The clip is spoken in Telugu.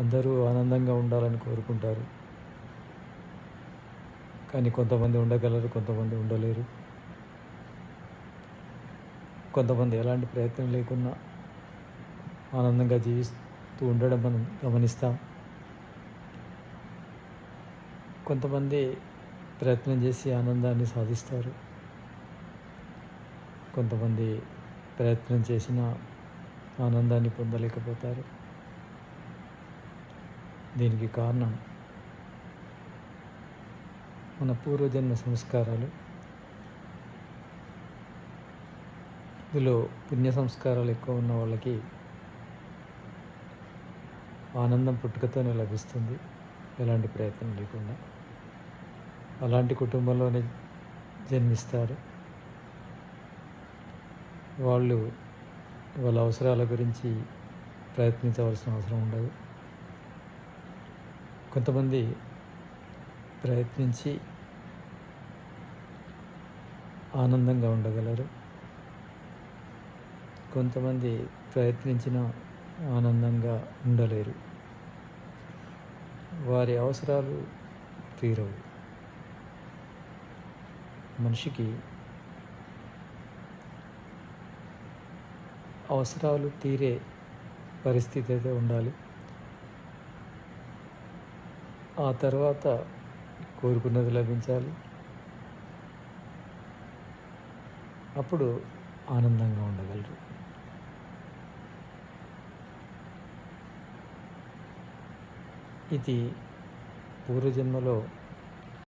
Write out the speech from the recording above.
అందరూ ఆనందంగా ఉండాలని కోరుకుంటారు. కానీ కొంతమంది ఉండగలరు కొంతమంది ఉండలేరు. కొంతమంది ఎలాంటి ప్రయత్నం లేకున్నా ఆనందంగా జీవిస్తూ ఉండడం మనం గమనిస్తాం. కొంతమంది ప్రయత్నం చేసి ఆనందాన్ని సాధిస్తారు. కొంతమంది ప్రయత్నం చేసిన ఆనందాన్ని పొందలేకపోతారు. దీనికి కారణం మన పూర్వజన్మ సంస్కారాలు. ఇందులో పుణ్య సంస్కారాలు ఎక్కువ ఉన్న వాళ్ళకి ఆనందం పుట్టుకతోనే లభిస్తుంది. ఎలాంటి ప్రయత్నం లేకుండా. అలాంటి కుటుంబంలోనే జన్మిస్తారు. వాళ్ళు వాళ్ళ అవసరాల గురించి ప్రయత్నించవలసిన అవసరం ఉండదు. కొంతమంది ప్రయత్నించి ఆనందంగా ఉండగలరు. కొంతమంది ప్రయత్నించిన ఆనందంగా ఉండలేరు. వారి అవసరాలు తీరవు. మనిషికి అవసరాలు తీరే పరిస్థితి అయితే ఉండాలి. ఆ తర్వాత కోరుకున్నది లభించాలి. అప్పుడు ఆనందంగా ఉండగలరు. ఇది పూర్వజన్మలో